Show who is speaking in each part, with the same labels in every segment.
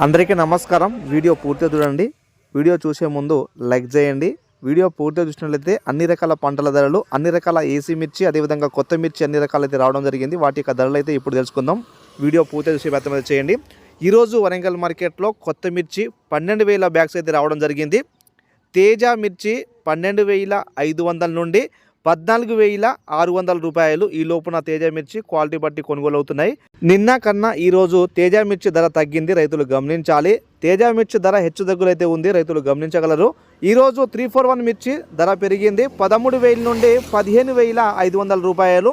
Speaker 1: అందరికీ నమస్కారం. వీడియో పూర్తిగా చూడండి. వీడియో చూసే ముందు లైక్ చేయండి. వీడియో పూర్తిగా చూసినట్లయితే అన్ని రకాల పంటల ధరలు అన్ని రకాల ఏసీ మిర్చి అదేవిధంగా కొత్త మిర్చి అన్ని రకాలు అయితే రావడం జరిగింది. వాటి యొక్క ధరలు అయితే ఇప్పుడు తెలుసుకుందాం. వీడియో పూర్తిగా చూసే ప్రయత్నం చేయండి. ఈరోజు వరంగల్ మార్కెట్లో కొత్త మిర్చి పన్నెండు వేల బ్యాగ్స్ అయితే రావడం జరిగింది. తేజ మిర్చి పన్నెండు వేల ఐదు వందల నుండి పద్నాలుగు వేల ఆరు వందల రూపాయలు ఈ లోపున తేజ మిర్చి క్వాలిటీ బట్టి కొనుగోలు అవుతున్నాయి నిన్న కన్నా ఈరోజు తేజ మిర్చి ధర తగ్గింది రైతులు గమనించాలి. తేజ మిర్చి ధర హెచ్చు తగ్గులైతే ఉంది రైతులు గమనించగలరు. ఈరోజు త్రీ ఫోర్ వన్ మిర్చి ధర పెరిగింది పదమూడు వేల నుండి పదిహేను వేల ఐదు వందల రూపాయలు.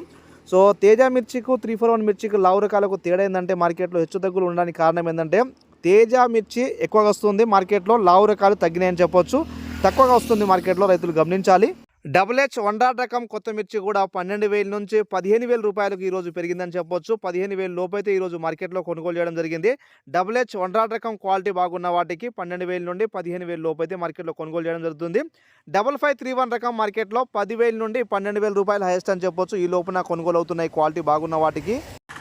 Speaker 1: సో తేజ మిర్చికు త్రీ ఫోర్ వన్ మిర్చికి లావు రకాలకు తేడా ఏంటంటే మార్కెట్లో హెచ్చు తగ్గులు ఉండడానికి కారణం ఏంటంటే తేజ మిర్చి ఎక్కువగా వస్తుంది మార్కెట్లో లావు రకాలు తగ్గినాయని చెప్పొచ్చు. తక్కువగా వస్తుంది మార్కెట్లో రైతులు గమనించాలి. డబుల్ హెచ్ వండార్ రకం కొత్త మిర్చి కూడా పన్నెండు వేల నుంచి పదిహేను వేల రూపాయలకు ఈరోజు పెరిగిందని చెప్పొచ్చు. పదిహేను వేల లోపైతే ఈరోజు మార్కెట్లో కొనుగోలు చేయడం జరిగింది. డబుల్ హెచ్ వండార్ రకం క్వాలిటీ బాగున్న వాటికి పన్నెండు వేల నుండి పదిహేను వేల లోపైతే మార్కెట్లో కొనుగోలు చేయడం జరుగుతుంది. డబల్ ఫైవ్ త్రీ వన్ రకం మార్కెట్లో పదివేల నుండి పన్నెండు వేల రూపాయలు హైయెస్ట్ అని చెప్పొచ్చు. ఈ లోపున కొనుగోలు అవుతున్నాయి క్వాలిటీ బాగున్న వాటికి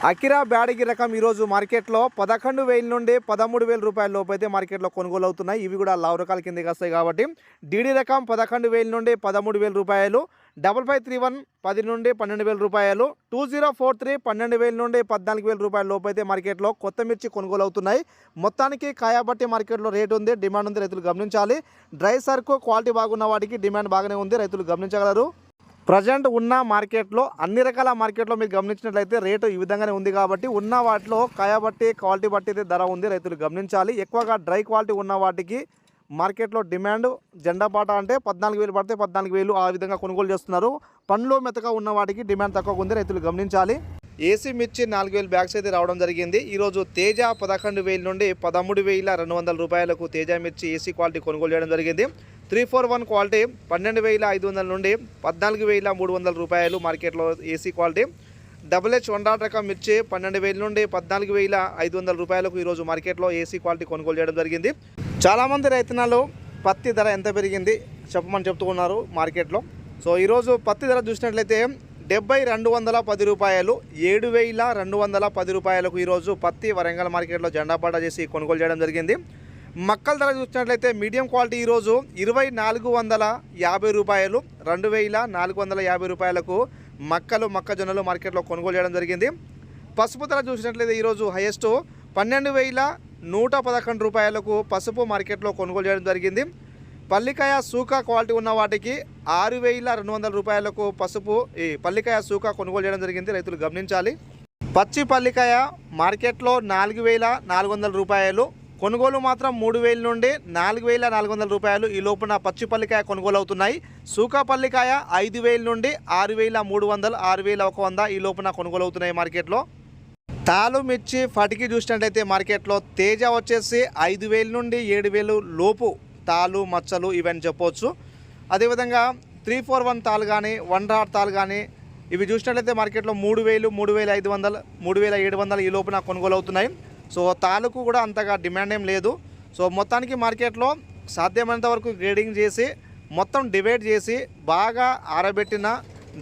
Speaker 1: అకిరా బ్యాడగి రకం ఈరోజు మార్కెట్లో పదకొండు వేల నుండి పదమూడు వేల రూపాయల లోపు అయితే మార్కెట్లో కొనుగోలు అవుతున్నాయి. ఇవి కూడా లావు రకాల కిందకి వస్తాయి కాబట్టి డీడీ రకం పదకొండు వేల నుండి పదమూడు వేల రూపాయలు డబల్ ఫైవ్ త్రీ వన్ పది నుండి పన్నెండు వేల రూపాయలు టూ జీరో ఫోర్ త్రీ పన్నెండు వేల నుండి పద్నాలుగు వేల రూపాయల లోపు అయితే మార్కెట్లో కొత్త మిర్చి కొనుగోలు అవుతున్నాయి. మొత్తానికి కాయాబట్టి మార్కెట్లో రేటు ఉంది డిమాండ్ ఉంది రైతులు గమనించాలి. డ్రై సర్కు క్వాలిటీ బాగున్న వాటికి డిమాండ్ బాగానే ఉంది రైతులు గమనించగలరు. ప్రజెంట్ ఉన్న మార్కెట్లో అన్ని రకాల మార్కెట్లో మీరు గమనించినట్లయితే రేటు ఈ విధంగానే ఉంది కాబట్టి ఉన్న వాటిలో కాయ బట్టి క్వాలిటీ బట్టి అయితే ధర ఉంది రైతులు గమనించాలి. ఎక్కువగా డ్రై క్వాలిటీ ఉన్న వాటికి మార్కెట్లో డిమాండ్ జెండా పాట అంటే పద్నాలుగు వేలు పడితే పద్నాలుగు వేలు ఆ విధంగా కొనుగోలు చేస్తున్నారు. పండ్లు మెతగా ఉన్న వాటికి డిమాండ్ తక్కువ ఉంది రైతులు గమనించాలి. ఏసీ మిర్చి నాలుగు వేలు బ్యాగ్స్ అయితే రావడం జరిగింది. ఈరోజు తేజ పదకొండు వేల నుండి పదమూడు వేల రెండు వందల రూపాయలకు తేజ మిర్చి ఏసీ క్వాలిటీ కొనుగోలు చేయడం జరిగింది. త్రీ ఫోర్ వన్ క్వాలిటీ పన్నెండు వేల ఐదు వందల నుండి పద్నాలుగు వేల మూడు వందల రూపాయలు మార్కెట్లో AC quality. Double H one dot రకం మిర్చి పన్నెండు వేల నుండి పద్నాలుగు వేల ఐదు వందల రూపాయలకు ఈరోజు మార్కెట్లో ఏసీ క్వాలిటీ కొనుగోలు చేయడం జరిగింది. చాలామంది రైతనాలు పత్తి ధర ఎంత పెరిగింది చెప్పమని చెప్తున్నారు మార్కెట్లో. సో ఈరోజు పత్తి ధర చూసినట్లయితే డెబ్బై రెండు వందల పది రూపాయలు ఏడు వేల రెండు వందల పది రూపాయలకు ఈరోజు పత్తి వరంగల్ మార్కెట్లో జెండా పాట చేసి కొనుగోలు చేయడం జరిగింది. మక్కల ధర చూసినట్లయితే మీడియం క్వాలిటీ ఈరోజు ఇరవై నాలుగు వందల యాభై రూపాయలు రెండు వేల నాలుగు వందల యాభై రూపాయలకు మక్కలు మొక్కజొన్నలు మార్కెట్లో కొనుగోలు చేయడం జరిగింది. పసుపు ధర చూసినట్లయితే ఈరోజు హైయెస్ట్ పన్నెండు వేల నూట పదకొండు రూపాయలకు పసుపు మార్కెట్లో కొనుగోలు చేయడం జరిగింది. పల్లికాయ సూకా క్వాలిటీ ఉన్న వాటికి ఆరు వేల రెండు వందల రూపాయలకు పసుపు ఈ పల్లికాయ సూకా కొనుగోలు చేయడం జరిగింది రైతులు గమనించాలి. పచ్చి పల్లికాయ మార్కెట్లో నాలుగు వేల నాలుగు వందల రూపాయలు కొనుగోలు మాత్రం మూడు వేల నుండి నాలుగు వేల నాలుగు వందల రూపాయలు. ఈ లోపున పచ్చి పల్లికాయ కొనుగోలు అవుతున్నాయి సూకా పల్లికాయ ఐదు వేల నుండి ఆరు వేల మూడు వందలు ఆరు వేల ఒక వంద ఈ లోపున కొనుగోలు అవుతున్నాయి మార్కెట్లో. తాలు మిర్చి ఫటికి చూసినట్లయితే మార్కెట్లో తేజ వచ్చేసి ఐదు వేల నుండి ఏడు వేలు లోపు తాలు మచ్చలు ఇవన్నీ చెప్పవచ్చు అదేవిధంగా త్రీ ఫోర్ వన్ తాలు కానీ వన్ రాడ్ తాలు కానీ ఇవి చూసినట్లయితే మార్కెట్లో మూడు వేలు మూడు వేల ఐదు వందలు మూడు వేల ఏడు వందలు ఈ లోపున కొనుగోలు అవుతున్నాయి సో తాలూకు కూడా అంతగా డిమాండ్ ఏం లేదు. సో మొత్తానికి మార్కెట్లో సాధ్యమైనంత వరకు గ్రేడింగ్ చేసి మొత్తం డివైడ్ చేసి బాగా ఆరబెట్టిన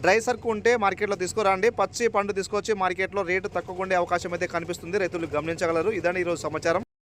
Speaker 1: డ్రై సర్కు ఉంటే మార్కెట్లో తీసుకురండి. పచ్చి పండు తీసుకొచ్చి మార్కెట్లో రేటు తక్కువ ఉండే అవకాశం అయితే కనిపిస్తుంది. రైతులు గమనించగలరు. ఇదండి ఈరోజు సమాచారం.